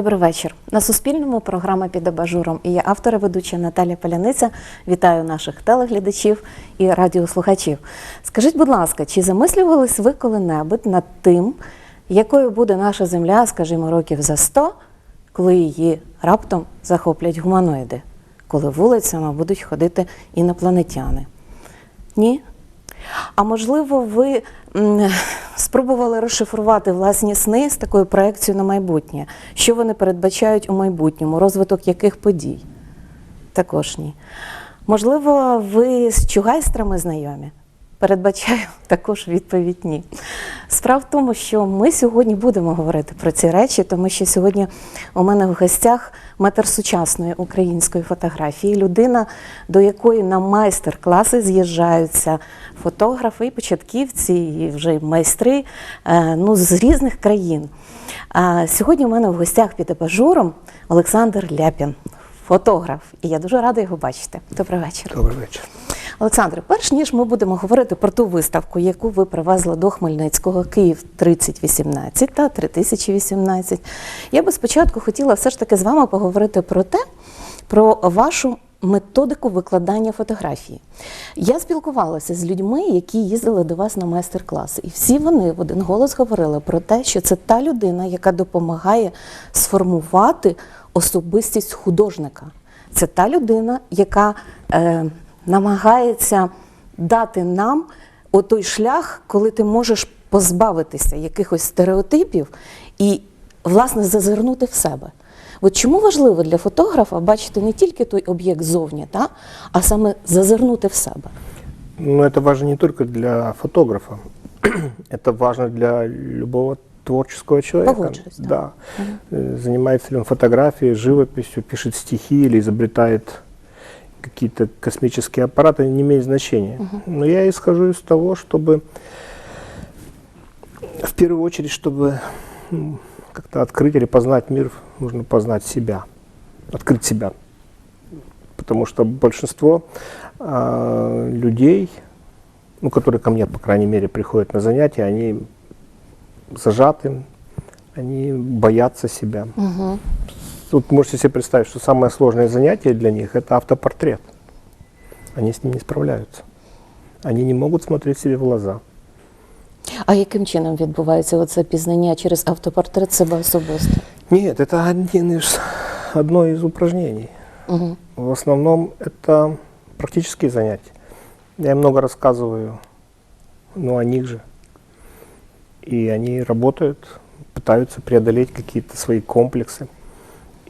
Добрий вечір. На Суспільному програма під абажуром. І я автор і ведуча Наталя Паляниця. Вітаю наших телеглядачів і радіослухачів. Скажіть, будь ласка, чи замислювались ви коли-небудь над тим, якою буде наша земля, скажімо, років за 100, коли її раптом захоплять гуманоїди, коли вулицями будуть ходити інопланетяни? Ні? А можливо, ви спробували розшифрувати власні сни з такою проекцією на майбутнє? Що вони передбачають у майбутньому, розвиток яких подій? Також ні. Можливо, ви з чугайстрами знайомі? Передбачаю також відповідь ні. Справа в тому, що ми сьогодні будемо говорити про ці речі, тому що сьогодні у мене в гостях метр сучасної української фотографії, людина, до якої на майстер-класи з'їжджаються фотографи, і початківці, і вже майстри е, ну, з різних країн. А сьогодні у мене в гостях під абажуром Олександр Ляпін, фотограф. І я дуже рада його бачити. Добрий вечір. Добрий вечір. Олександре, перш ніж ми будемо говорити про ту виставку, яку ви привезли до Хмельницького Київ 3018 та 3018, я би спочатку хотіла все ж таки з вами поговорити про те, про вашу методику викладання фотографії. Я спілкувалася з людьми, які їздили до вас на майстер-класи, і всі вони в один голос говорили про те, що це та людина, яка допомагає сформувати особистість художника. Це та людина, яка е, намагається дати нам отой шлях, коли ти можеш позбавитися якихось стереотипів і, власне, зазирнути в себе. От чому важливо для фотографа бачити не тільки той об'єкт зовні, та, а саме зазирнути в себе? Ну, это важно не только для фотографа, это важно для любого творческого человека. Погоджуюсь, да. да. Э, Занимается ли он фотографией, живописью, пишет стихи или изобретает какие-то космические аппараты, не имеет значения. Но я исхожу из того, чтобы в первую очередь, чтобы м, как-то открыть или познать мир, нужно познать себя, открыть себя. Потому что большинство а, людей, ну, которые ко мне, по крайней мере, приходят на занятия, они зажаты, они боятся себя. Угу Тут можете себе представить, что самое сложное занятие для них – это автопортрет. Они с ним не справляются. Они не могут смотреть себе в глаза. А яким чином відбувається оце пізнання через автопортрет себе особисто? Нет, это один из, одно из упражнений. Угу. В основном это практические занятия. Я им много рассказываю, ну, о них же. И они работают, пытаются преодолеть какие-то свои комплексы.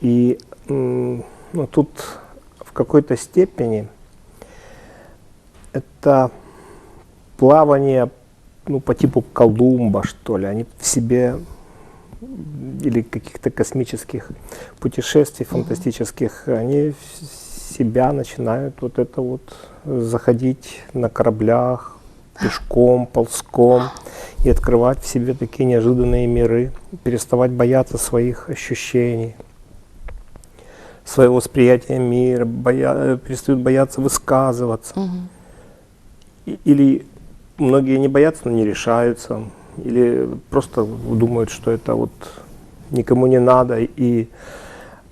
И ну, тут в какой-то степени это плавание ну, по типу Колумба, что ли. Они в себе или каких-то космических путешествий фантастических, они в себя начинают вот это вот заходить на кораблях, пешком, ползком и открывать в себе такие неожиданные миры, переставать бояться своих ощущений, своего восприятия мира, боя- э, перестают бояться высказываться. Угу. И- Или многие не боятся, но не решаются. Или просто думают, что это вот никому не надо и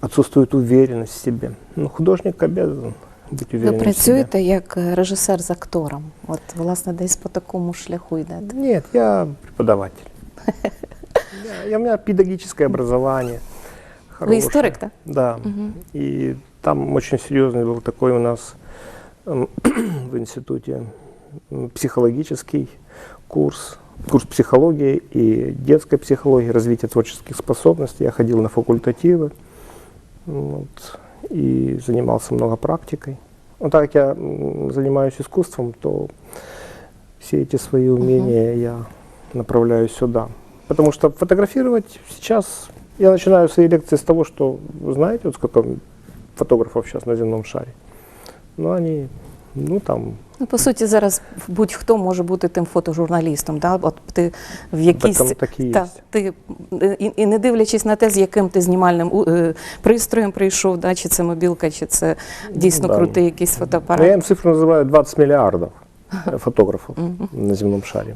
отсутствует уверенность в себе. Ну, художник обязан быть Ви уверенным в себе. працюєте як е, режисер з актором. От, власне, десь по такому шляху йдете. Нет, я преподаватель. Я- я- У меня педагогическое образование. Ви хорошее. історик, так? Да. И там очень серьезный был такой у нас м, в институте психологический курс, курс психологии и детской психологии, развития творческих способностей. Я ходил на факультативы вот, и занимался много практикой. Ну, так как я занимаюсь искусством, то все эти свои умения я направляю сюда. Потому что фотографировать сейчас, я начинаю свои лекции с того, что вы знаете, вот сколько фотографов сейчас на земном шаре. Ну, они, ну, там, Ну, по суті, зараз будь-хто може бути тим фотожурналістом. Да? От ти в якійсь этом так и Та, есть. ти е, і, і не дивлячись на те, з яким ти знімальним у- е, пристроєм прийшов, да? чи це мобілка, чи це дійсно да. крутий якийсь Ну, я фотоапарат. им цифру называю 20 миллиардов э, фотографов на земном шаре.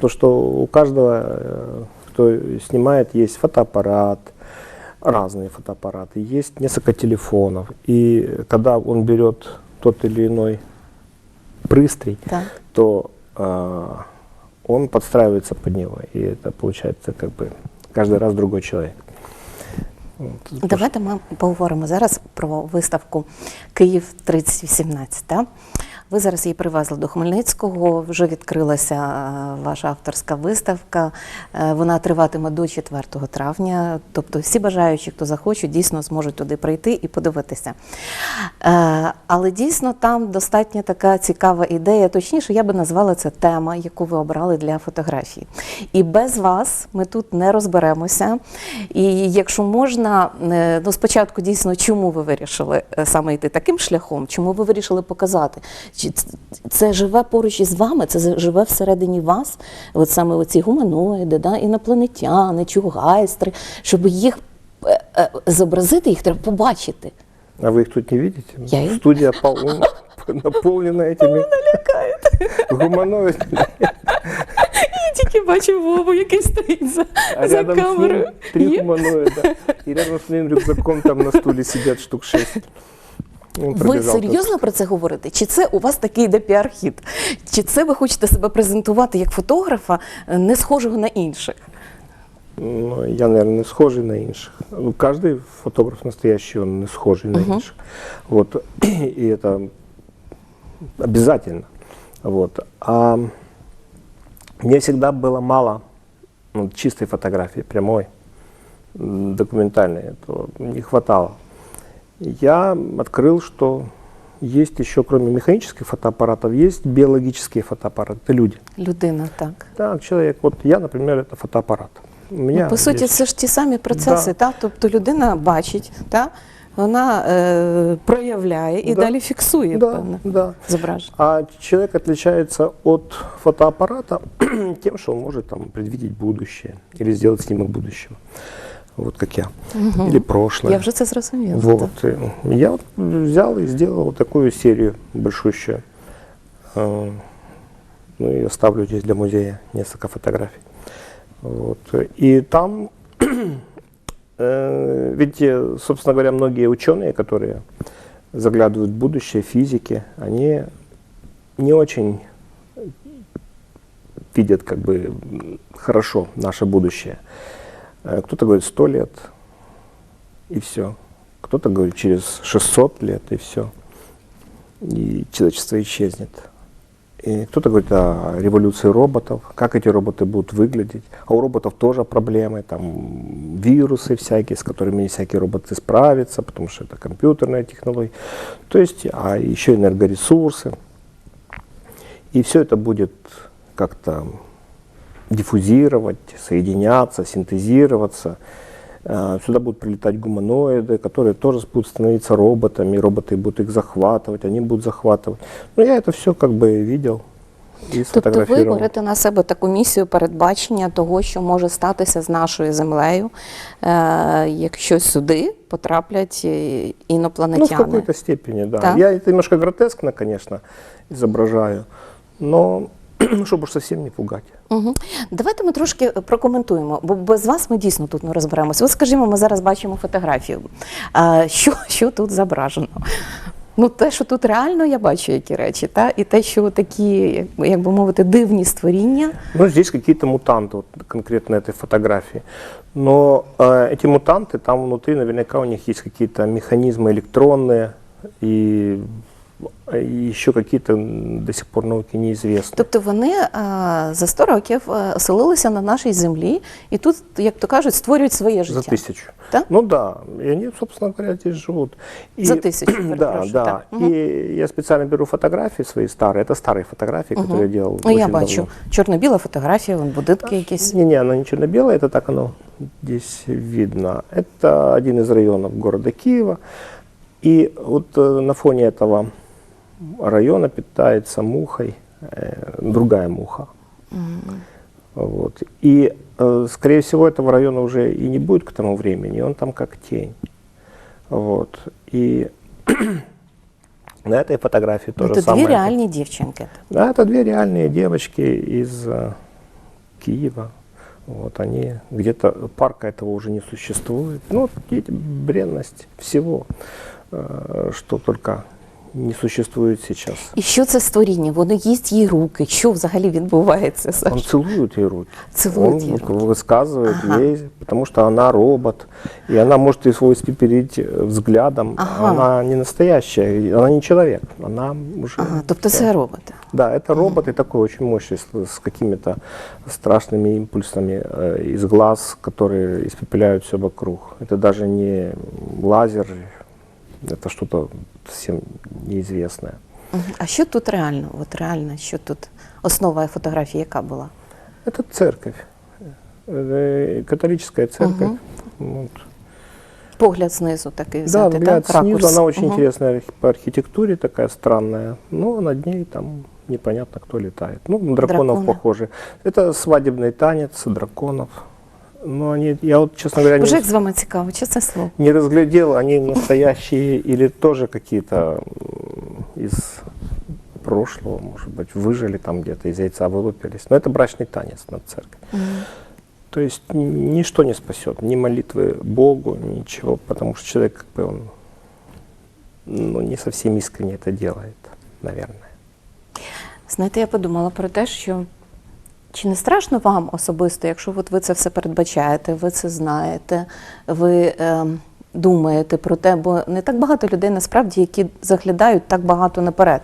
То, что у каждого, э, кто снимает, есть фотоаппарат, разные фотоаппараты, есть несколько телефонов. И когда он берет тот или иной пристрій, Так. то а, он подстраивается под него. И это получается как бы каждый раз другой человек. Вот. Давайте ми поговоримо зараз про виставку Київ 3018. Так? Ви зараз її привезли до Хмельницького. Вже відкрилася е, ваша авторська виставка. Е, Вона триватиме до 4 травня. Тобто всі бажаючі, хто захоче, дійсно зможуть туди прийти і подивитися. Е, Але дійсно там достатньо така цікава ідея. Точніше, я би назвала це тема, яку ви обрали для фотографії. І без вас ми тут не розберемося. І якщо можна, ну спочатку дійсно, чому ви вирішили саме йти таким шляхом? Чому ви вирішили показати? Це живе поруч із вами? Це живе всередині вас? От саме оці гуманоїди, да, інопланетяни, чугайстри, щоб їх е, е, зобразити, їх треба побачити. А вы их тут не видите? Я их- Студия пол- наполнена этими гуманоидами. Я тільки бачу Вову, який стоїть за, А рядом с ним три гуманоида. И рядом с ним рюкзаком там на стуле сидят штук шесть. Он Ви пробежал тут. серйозно про це говорите? Чи це у вас такий йде піар-хід? Чи це ви хочете себе презентувати як фотографа, е, не схожого на інших? Ну, я, наверное, не схожий на інших. Ну, каждый фотограф настоящий, он не схожий на інших. Вот. И это обязательно. Вот. А мне всегда было мало ну, чистой фотографии, прямой, м, документальной. Этого не хватало. Я открыл, что есть еще, кроме механических фотоаппаратов, есть биологические фотоаппараты. Это люди. Людина, так. Так, человек. Вот я, например, это фотоаппарат. У меня Ну, по суті, есть- це ж ті самі процеси, Да. так? Тобто людина бачить, так? вона е, проявляє і Да. далі фіксує да, певне да. зображення. А человек отличается от фотоаппарата тем, что он может там предвидеть будущее или сделать снимок будущего. Вот как я. Или прошлое. Я вже це зрозуміла. так. Вот. И Я вот взял и сделал вот такую серию большущую. Э, Ну и оставлю здесь для музея несколько фотографий. Вот. И там, э, ведь, э, собственно говоря, многие ученые, которые заглядывают в будущее, физики, они не очень видят как бы хорошо наше будущее. Э, Кто-то говорит 100 лет, и все. Кто-то говорит через 600 лет, и все. И человечество исчезнет. И кто-то говорит о революции роботов, как эти роботы будут выглядеть. А у роботов тоже проблемы, там вирусы всякие, с которыми не всякие роботы справятся, потому что это компьютерная технология. То есть, а еще энергоресурсы. И все это будет как-то диффузировать, соединяться, синтезироваться. Э, Сюда будут прилетать гуманоиды, которые тоже будут становиться роботами, роботы будут их захватывать, они будут захватывать. Ну, я это все как бы видел и Тобто ви сфотографировал. берете на себе таку місію передбачення того, що може статися з нашою землею, е, якщо сюди потраплять е, Ну, в інопланетяни. какой-то степени, да. Да? Я это немножко гротескно, конечно, изображаю, но чтобы уж совсем не пугать. Угу. Давайте ми трошки прокоментуємо, бо без вас ми дійсно тут не розберемося. От скажімо, ми зараз бачимо фотографію. А, що, що тут зображено? Ну, те, що тут реально я бачу, які речі, та? і те, що такі, як, як би мовити, дивні створіння. Ну, здесь какие-то мутанты, вот конкретно этой фотографии. Но э, эти мутанты, там внутри наверняка у них есть какие-то механизмы электронные и, и еще какие-то м, до сих пор науки неизвестны. Тобто вони а, за 100 років а, оселилися на нашій землі і тут, як то кажуть, створюють своє життя. За тысячу. Да? Ну да, и они, собственно говоря, здесь живут. И- За тысячу, Да, перепрошую, да. так. И я специально беру фотографии свои старые. Это старые фотографии, которые я делал Ну, я очень бачу давно. чорно-біла фотографія, вон будинки якісь. Не-не, оно не черно-белое, это так оно здесь видно. Это один из районов города Киева. И вот э, на фоне этого района питается мухой э, другая муха. Вот. И, э, скорее всего, этого района уже и не будет к тому времени, он там как тень. Вот. И на этой фотографии то же Це самое. дві реальні дівчинки. Да, это две реальные девочки из э, Киева. Вот они где-то парка этого уже не существует. Ну, вот видите, бренность всего, э, что только не существует сейчас. І що це створіння? Воно їсть їй руки. Що взагалі відбувається? Он Саш? целует ей руки. Целует Он ей руки. высказывает Ага. ей, потому что она робот, и она может его испепелить э, взглядом. Ага. Она не настоящая, и она не человек, она уже... Ага, тобто це роботи. Да, это робот и такой очень мощный, с, с какими-то страшными импульсами э, из глаз, которые испепеляют все вокруг. Это даже не лазер, это что-то совсем неизвестное. Мгм. А що тут реально? От реально, що тут основа фотографії, яка була? Это церковь, э, католическая церковь. Вот. Погляд знизу такий Да, взяти, взгляд так? снизу, Ракурс. она очень Мгм. интересная архи- по архитектуре, такая странная. Но над ней там непонятно, кто летает. Ну, на драконов Драконы. похожи. Это свадебный танец драконов. Но они, я вот, честно говоря, Боже, не, як з вами цікаво, чесне слово. не разглядел, они настоящие или тоже какие-то м, из прошлого, может быть, выжили там где-то, из яйца вылупились. Но это брачный танец над церковью. То есть н- ничто не спасет, ни молитвы Богу, ничего, потому что человек, как бы он, ну, не совсем искренне это делает, наверное. Знаєте, я подумала про те, що чи не страшно вам особисто, якщо от ви це все передбачаєте, ви це знаєте, ви ем, думаєте про те, бо не так багато людей насправді, які заглядають так багато наперед.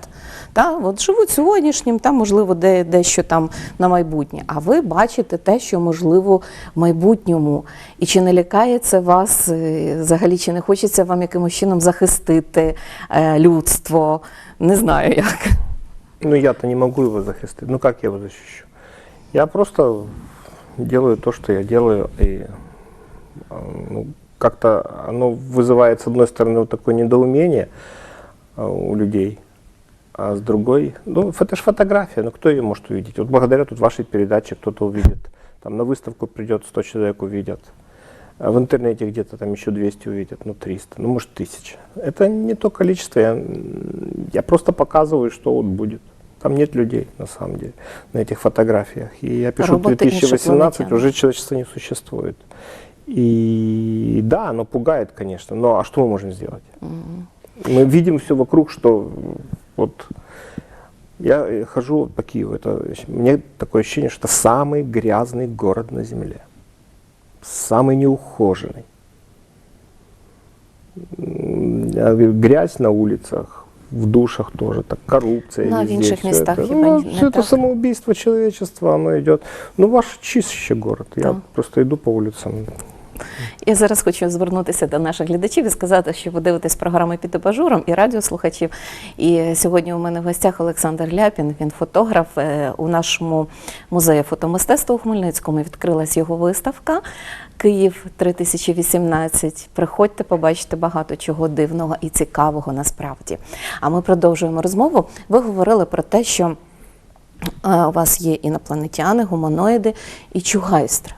Та? От живуть сьогоднішнім, там, можливо, де, дещо там на майбутнє. А ви бачите те, що можливо в майбутньому. І чи не лякає це вас е, взагалі, чи не хочеться вам якимось чином захистити е, людство? Не знаю як. Ну, я-то не могу его захистить. Ну, как я его защищу? Я просто делаю то, что я делаю, и а, ну, как-то оно вызывает, с одной стороны, вот такое недоумение а, у людей, а с другой, ну, это же фотография, ну, кто ее может увидеть? Вот благодаря тут вашей передаче кто-то увидит. Там на выставку придет 100 человек увидят. А в интернете где-то там еще 200 увидят, ну 300, ну может 1000. Это не то количество, я, я просто показываю, что вот будет. Там нет людей, на самом деле, на этих фотографиях. И я пишу Роботы 2018, инопланетяне. уже человечество не существует. И да, оно пугает, конечно, но а что мы можем сделать? Мы видим все вокруг, что вот я хожу по Киеву, это, мне такое ощущение, что это самый грязный город на земле, самый неухоженный. Грязь на улицах, в душах тоже, так коррупция. Ну, а в везде, інших всё местах это. хіба Ну, не все это так? самоубийство человечества, оно идет. Ну, ваш чище город. Я Так. просто иду по улицам. Я зараз хочу звернутися до наших глядачів і сказати, що ви дивитесь програми під абажуром і радіослухачів. І сьогодні у мене в гостях Олександр Ляпін. Він фотограф Е, у нашому музеї фотомистецтва у Хмельницькому. Відкрилась його виставка Київ 3018. Приходьте, побачите багато чого дивного і цікавого насправді. А ми продовжуємо розмову. Ви говорили про те, що е, у вас є інопланетяни, гуманоїди і чугайстри.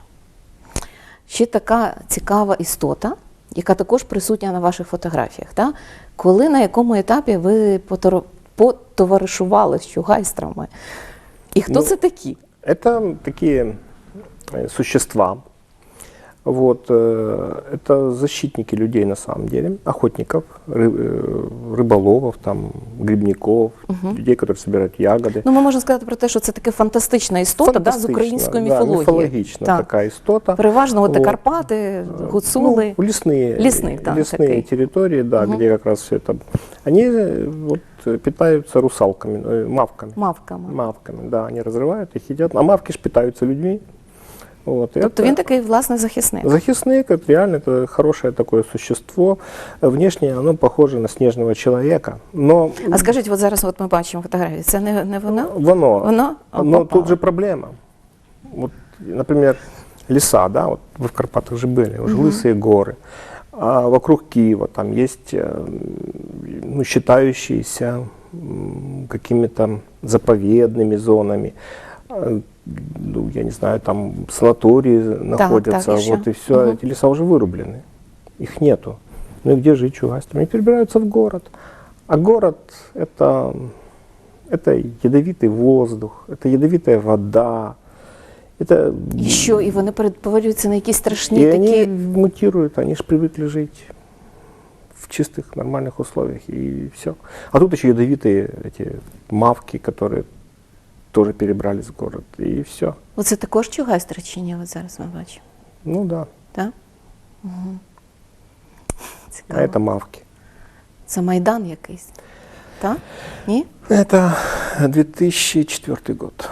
Ще така цікава істота, яка також присутня на ваших фотографіях. Та? Коли на якому етапі ви потоваришували з чугайстрами? І хто Ну, це такі? Це такие э, существа. Вот, э, это защитники людей на самом деле, охотников, ры- э, рыболовов, там, грибников, людей, которые собирают ягоды. Ну, ми можемо сказати про те, що це така фантастична істота да, з Фантастично, української да, міфології. мифологична Так. такая истота. Переважно от Вот. Карпати, гуцули. Ну, лесные, Лесных, да, лесные такие. территории, да, где как раз все это. Они э, вот э, питаются русалками, э, мавками. Мавками. Мавками, да, они разрывают их едят. А мавки ж питаются людьми. Вот, и Тобто это він такий власне захисник. Захисник, это реально это хорошее такое существо. Внешне оно похоже на снежного человека, но А скажіть, от зараз от ми бачимо фотографії, це не, не вона? воно, Воно? А, но попало. тут же проблема. Вот, например, леса, да, вот вы в Карпатах же были, уже лысые горы. А вокруг Киева там есть э, ну, считающиеся м, какими-то заповедными зонами. А, Ну, я не знаю, там санатории находятся, еще. вот и все. Мгм. Эти леса уже вырублены. Их нету. Ну и где жить чугастрам? Они перебираются в город. А город это, это ядовитый воздух, это ядовитая вода. Это І що? І вони перетворюються на якісь страшні и такі. они мутируют, они же привыкли жить в чистых, нормальных условиях, и все. А тут еще ядовитые эти мавки, которые тоже перебрались в город, і все. Оце також чугай страчення, от зараз ми бачимо. Ну да, Так? Угу. а це это мавки. Це Майдан якийсь. Так? Ні? Это 2004 год.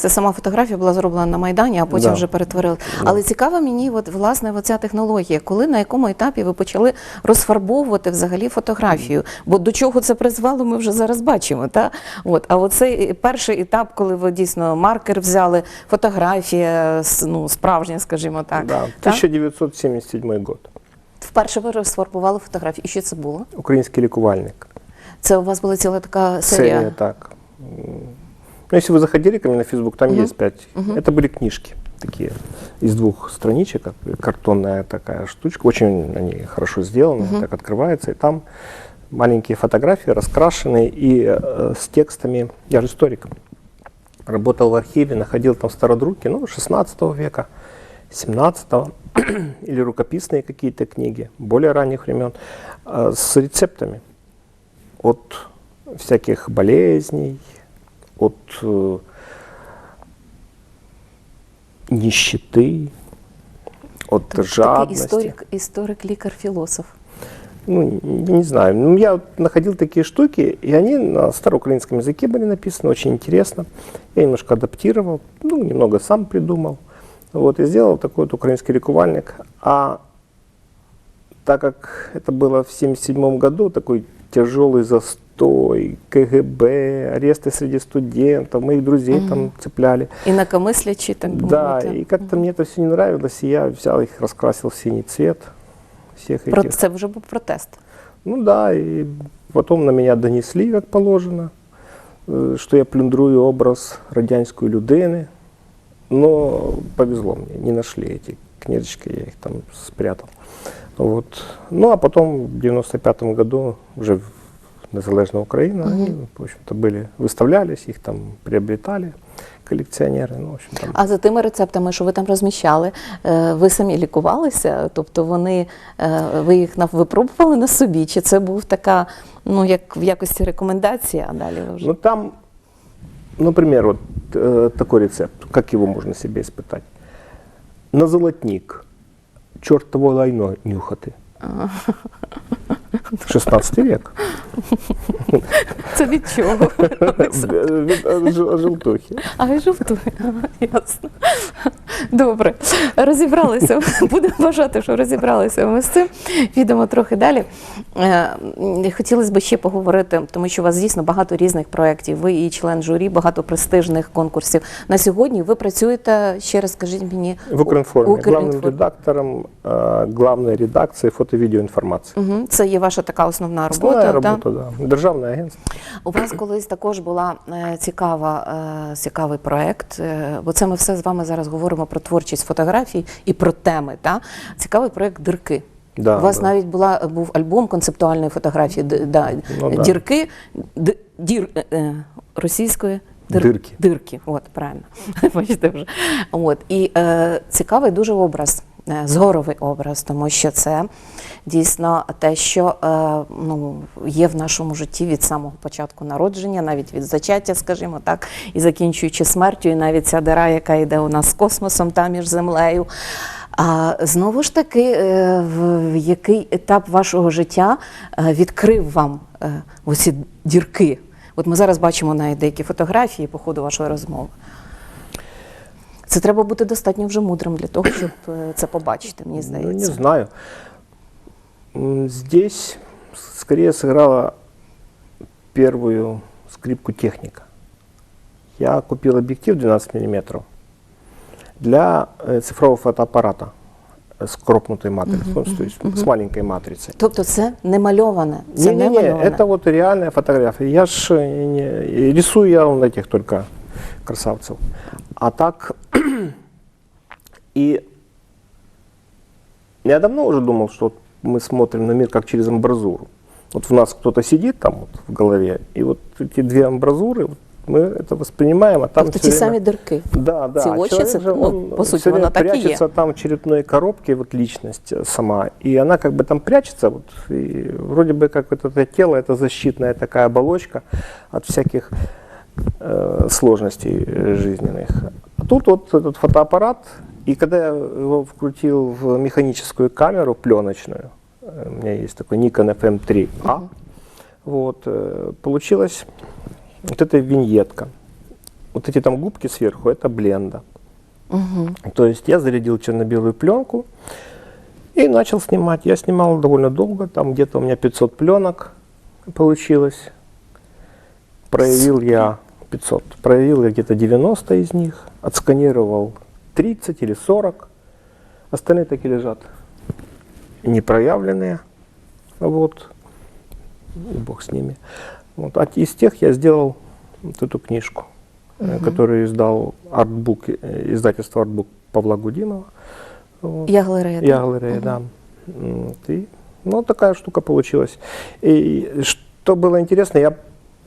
Це сама фотографія була зроблена на Майдані, а потім Да. вже перетворили. Але цікаво мені, от, власне, оця технологія. Коли на якому етапі ви почали розфарбовувати взагалі фотографію? Бо до чого це призвело, ми вже зараз бачимо. Та? От, а оцей перший етап, коли ви дійсно маркер взяли, фотографія, ну, справжня, скажімо так. Да, та? 1977 год. Вперше ви розфарбували фотографію. І що це було? Украинский ликувальник. Це у вас була ціла така серія. Серия так. М, Ну, если вы заходили ко мне на Facebook, там Мгм. есть пять. Это были книжки такие из двух страничек, картонная такая штучка. Очень они хорошо сделаны, так открывается. И там маленькие фотографии, раскрашенные и э, с текстами. Я же историк. Работал в архиве, находил там стародруки, ну, 16 века, 17 или рукописные какие-то книги более ранних времен э, с рецептами от всяких болезней, от э, нищеты, от Тобто такий жадности. історик, історик, лікар, філософ. Ну, я не знаю. Ну, я вот находил такие штуки, и они на староукраинском языке были написаны, очень интересно. Я немножко адаптировал, ну, немного сам придумал. Вот, и сделал такой вот украинский рекувальник. А так как это было в 1977 году, такой тяжелый застой, КГБ, аресты среди студентов, моих друзей там цепляли. Інакомислячі, так би Да, мовити. и как-то мне это все не нравилось, и я взял их, раскрасил в синий цвет. Всех Про этих. це вже був протест. Ну да, и потом на меня донесли, как положено, э, что я плюндрую образ радянської людини. Но повезло мне, не нашли эти книжечки, я их там спрятал. Вот. Ну а потом в 95 году уже в Незалежна Украина, они, в общем-то, были, выставлялись, их там приобретали коллекционеры. Ну, в общем, там А за тими рецептами, що ви там розміщали, е, ви самі лікувалися? Тобто вони е, ви їх нав- випробували на собі? Чи це був така, ну як в якості рекомендації, а далі ви вже Ну там, например, вот э, такой рецепт, как его можно себе испытать. На золотник чертово лайно нюхати. 16 век. це від чого? Від жел- желтухи. А ви жовтує. Ясно. Добре, розібралися. Будемо вважати, що розібралися ми з цим. Підемо трохи далі. Е, Хотілося б ще поговорити, тому що у вас дійсно багато різних проєктів. Ви і член журі, багато престижних конкурсів. На сьогодні ви працюєте, ще раз скажіть мені, В Укринформе. у- Главным Укрінформ- редактором главной редакции фото-видеоинформации. Мгм. Це є ваша така основна робота. Основная да? работа, да. Державное агентство. У вас колись також була е, цікава, е, цікавий проект, е, бо це ми все з вами зараз говоримо про творчість фотографій і про теми. Та? Цікавий проект Дирки. Да, У вас да. навіть була, був альбом концептуальної фотографії, да, Ну, дірки, д, дір, російської дир- Дирки. Дирки, от, правильно. Бачите вже. От. І е, цікавий дуже образ, е, згоровий образ, тому що це дійсно те, що е, ну, є в нашому житті від самого початку народження, навіть від зачаття, скажімо так, і закінчуючи смертю, і навіть ця дира, яка йде у нас з космосом та між землею. А знову ж таки, е, в який етап вашого життя е, відкрив вам оці дірки? От ми зараз бачимо навіть деякі фотографії по ходу вашої розмови. Це треба бути достатньо вже мудрим для того, щоб це побачити, мені Ну, не знаю. М, Здесь скорее сыграла первую скрипку техника. Я купил объектив 12 мм для э, цифрового фотоаппарата с кропнутой матрицей, ну, то есть с маленькой матрицей. Тобто це не мальоване. Це не, Не-не-не, мальоване. это вот реальная фотография. Я ж э, не, рисую я на этих только красавцев. А так и я давно уже думал, что вот мы смотрим на мир как через амбразуру. Вот у нас кто-то сидит там вот в голове, и вот эти две амбразуры вот Мы это воспринимаем, а там тобто всё ті время- самі дирки. Да, да. Ці а очі, человек це, же, ну, он по суті, всё время вона так і є. прячется там в черепной коробке, вот личность э, сама. И она как бы там прячется, вот, и вроде бы как вот это тело, это защитная такая оболочка от всяких э, сложностей э, жизненных. А тут вот этот фотоаппарат, и когда я его вкрутил в механическую камеру пленочную, э, у меня есть такой Nikon FM3A, вот, э, получилась вот эта виньетка. Вот эти там губки сверху, это бленда. Угу. То есть я зарядил черно-белую пленку и начал снимать. Я снимал довольно долго, там где-то у меня 500 пленок получилось. Проявил я 500, проявил я где-то 90 из них, отсканировал 30 или 40, остальные так и лежат непроявленные. Вот, и бог с ними. Вот. А из тех я сделал вот эту книжку, э, которую издал артбук, э, издательство артбук Павла Гудинова. Вот. Я галерея. Я галерея, да. М, И, ну, такая штука получилась. И что было интересно, я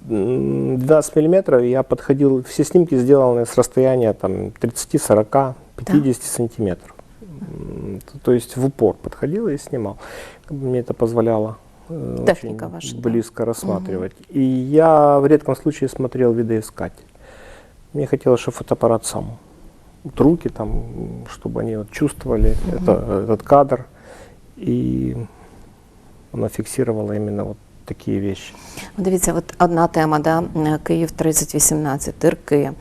12 миллиметров, я подходил, все снимки сделаны с расстояния там 30, 40, 50 сантиметров. М, т- То есть в упор подходил и снимал. Мне это позволяло э, Техника очень ваша, да. близко рассматривать. И я в редком случае смотрел видоискатель. Мне хотелось, чтобы фотоаппарат сам. Вот руки там, чтобы они вот чувствовали это, этот кадр. И оно фиксировало именно вот такие вещи. Дивіться, от одна тема, да, Київ 3018, тирки.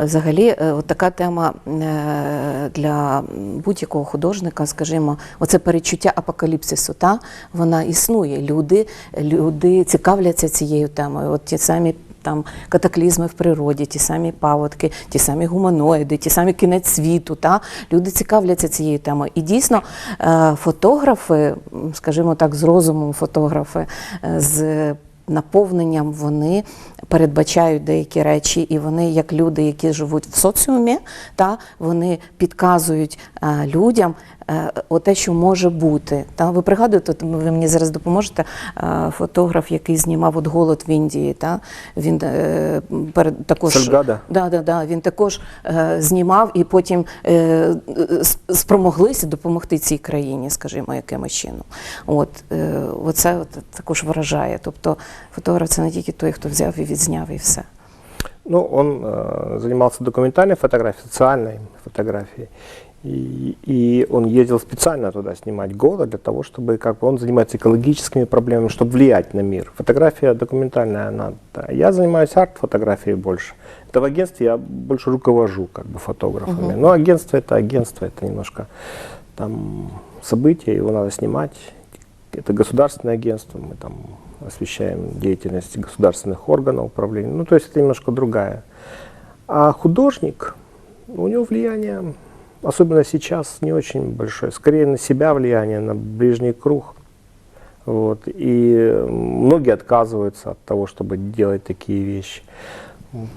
Взагалі, е, от така тема е, для будь-якого художника, скажімо, оце перечуття апокаліпсису, та? вона існує. Люди, люди цікавляться цією темою. От ті самі там катаклізми в природі, ті самі паводки, ті самі гуманоїди, ті самі кінець світу. Та? Люди цікавляться цією темою. І дійсно е, фотографи, скажімо так, з розумом фотографи, е, з наповненням вони передбачають деякі речі, і вони, як люди, які живуть в соціумі, та вони підказують е, людям те, що може бути. Та ви пригадуєте, ви мені зараз допоможете. е, фотограф, який знімав от голод в Індії, та він е, перед також Да, да, да. Він також е, знімав і потім е, е, спромоглися допомогти цій країні, скажімо, якимось чином. От, е, оце от також вражає. Тобто фотограф це не тільки той, хто взяв і відзняв, і все. Ну, он э, занимался документальной фотографией, социальной фотографией. И, и он ездил специально туда снимать голод для того, чтобы как бы он занимается экологическими проблемами, чтобы влиять на мир. Фотография документальная, она. да. Я занимаюсь арт-фотографией больше. Это в агентстве я больше руковожу как бы фотографами. Но агентство это агентство, это немножко там событие, его надо снимать. Это государственное агентство, мы там освещаем деятельность государственных органов управления. Ну, то есть это немножко другая. А художник, у него влияние, особенно сейчас, не очень большое. Скорее на себя влияние, на ближний круг. Вот. И э, многие отказываются от того, чтобы делать такие вещи.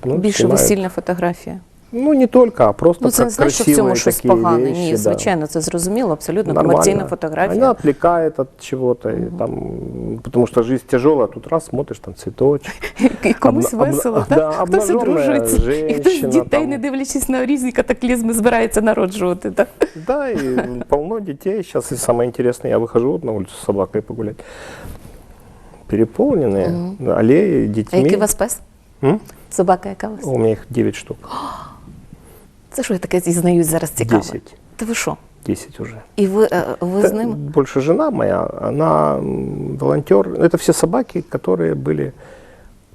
Ну, Більше снимают. весільна фотографія. Ну, не только, а просто Ну, це не как значить, що в цьому красивые щось такие погане. вещи. Ні, да. звичайно, це зрозуміло, абсолютно Нормально. комерційна фотографія. Она отвлекает от чего-то, и там, потому что жизнь тяжелая, тут раз смотришь, там цветочек. І комусь Обна- обна- весело, да, так? хтось обнаженная одружується, і хтось женщина, дітей, там. не дивлячись на різні катаклізми, збирається народжувати. Так? Да, и полно детей. Сейчас и самое интересное, я выхожу вот на улицу с собакой погулять. Переполненные аллеи А детьми. який у вас пес? М? Собака яка у вас? У меня их 9 штук. Це що я таке дізнаюсь зараз цікаво? 10. Та ви що? 10 уже. І ви, е, ви Это з ним? Больше жена моя, она м, волонтер. Это все собаки, которые были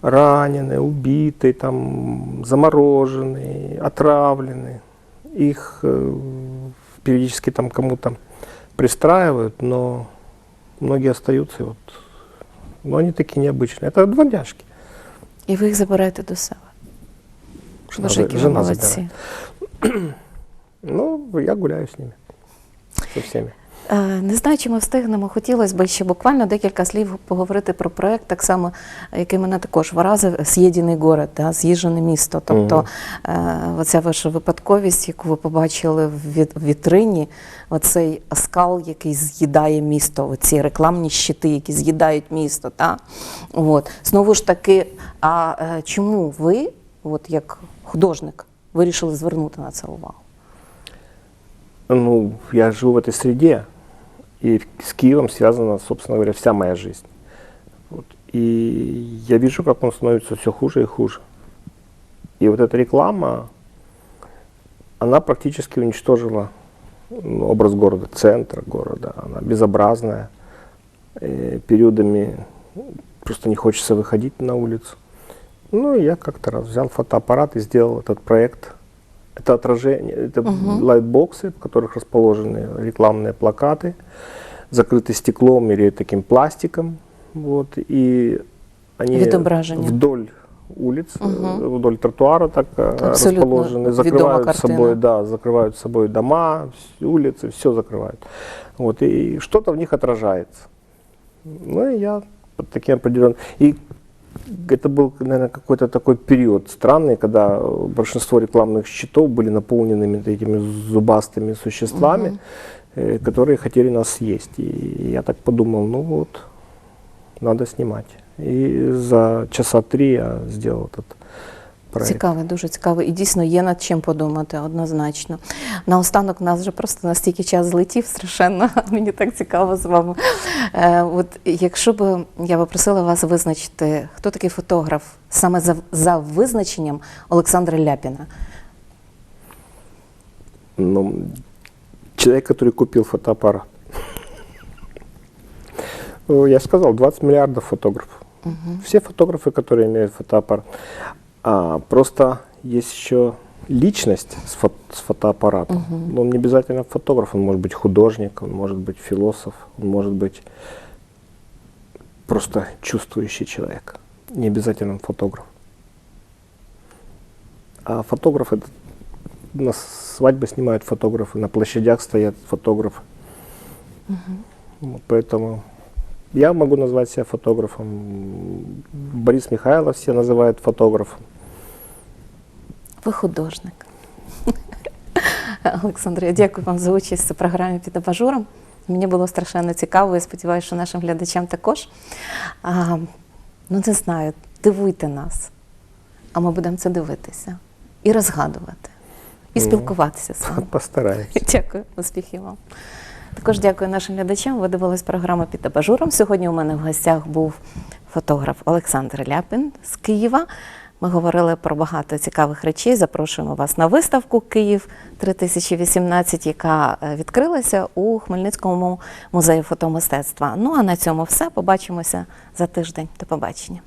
ранены, убиты, там, заморожены, отравлены. Их э, периодически там кому-то пристраивают, но многие остаются. и Вот, но они такие необычные. Это дворняжки. І ви їх забираєте до себе. Жена Боже, за- які ви жена молодці. забирает. Ну, я гуляю с ними. Со всеми. Е, Не знаю, чи ми встигнемо. Хотілося б ще буквально декілька слів поговорити про проект, так само, який мене також вразив «З'їдений город, да, з'їжджене місто. Тобто е, оця ваша випадковість, яку ви побачили в вітрині, оцей скал, який з'їдає місто, оці рекламні щити, які з'їдають місто. Та? От. Знову ж таки, а е, чому ви от як художник, вирішили звернути на це увагу? Ну, я живу в этой среде, и с Киевом связана, собственно говоря, вся моя жизнь. Вот. И я вижу, как он становится все хуже и хуже. И вот эта реклама, она практически уничтожила ну, образ города, центра города. Она безобразная. Э, периодами просто не хочется выходить на улицу. Ну, я как-то раз взял фотоаппарат и сделал этот проект. Это отражение, это лайтбоксы, в которых расположены рекламные плакаты, закрыты стеклом или таким пластиком. Вот, и они вдоль улиц, э, вдоль тротуара так э, Абсолютно расположены, закрывают собой, да, закрывают собой дома, улицы, все закрывают. Вот, и что-то в них отражается. Ну, и я под таким определенным... И это был, наверное, какой-то такой период странный, когда большинство рекламных щитов были наполненными вот этими зубастыми существами, э, которые хотели нас съесть. И я так подумал, ну вот, надо снимать. И за часа три я сделал этот проект. Цікавий, дуже цікавий. І дійсно є над чим подумати однозначно. Наостанок у нас вже просто настільки час злетів страшенно. Мені так цікаво з вами. Е, от якщо б я попросила вас визначити, хто такий фотограф саме за, за визначенням Олександра Ляпіна. Ну, человек, который купил фотоаппарат. Ну, Я же сказал, 20 миллиардов фотографов. Все фотографы, которые имеют фотоаппарат. А, просто есть еще личность с, фо- с фотоаппаратом. Но он не обязательно фотограф, он может быть художник, он может быть философ, он может быть просто чувствующий человек. Не обязательно он фотограф. А фотограф это на свадьбы снимают фотографы, на площадях стоят фотографы. Вот поэтому я могу назвать себя фотографом. Борис Михайлов все называют фотографом. Ви художник. Олександр, я дякую вам за участь у програмі під абажуром. Мені було страшенно цікаво і сподіваюся, що нашим глядачам також. А, ну, не знаю, дивуйте нас, а ми будемо це дивитися і розгадувати, і Ну. спілкуватися з вами. Постараюсь. Дякую, успіхів вам. Також дякую нашим глядачам. Ви дивились програму під абажуром. Сьогодні у мене в гостях був фотограф Олександр Ляпін з Києва. Ми говорили про багато цікавих речей. Запрошуємо вас на виставку Київ 3018, яка е, відкрилася у Хмельницькому музеї фотомистецтва. Ну а на цьому все. Побачимося за тиждень. До побачення.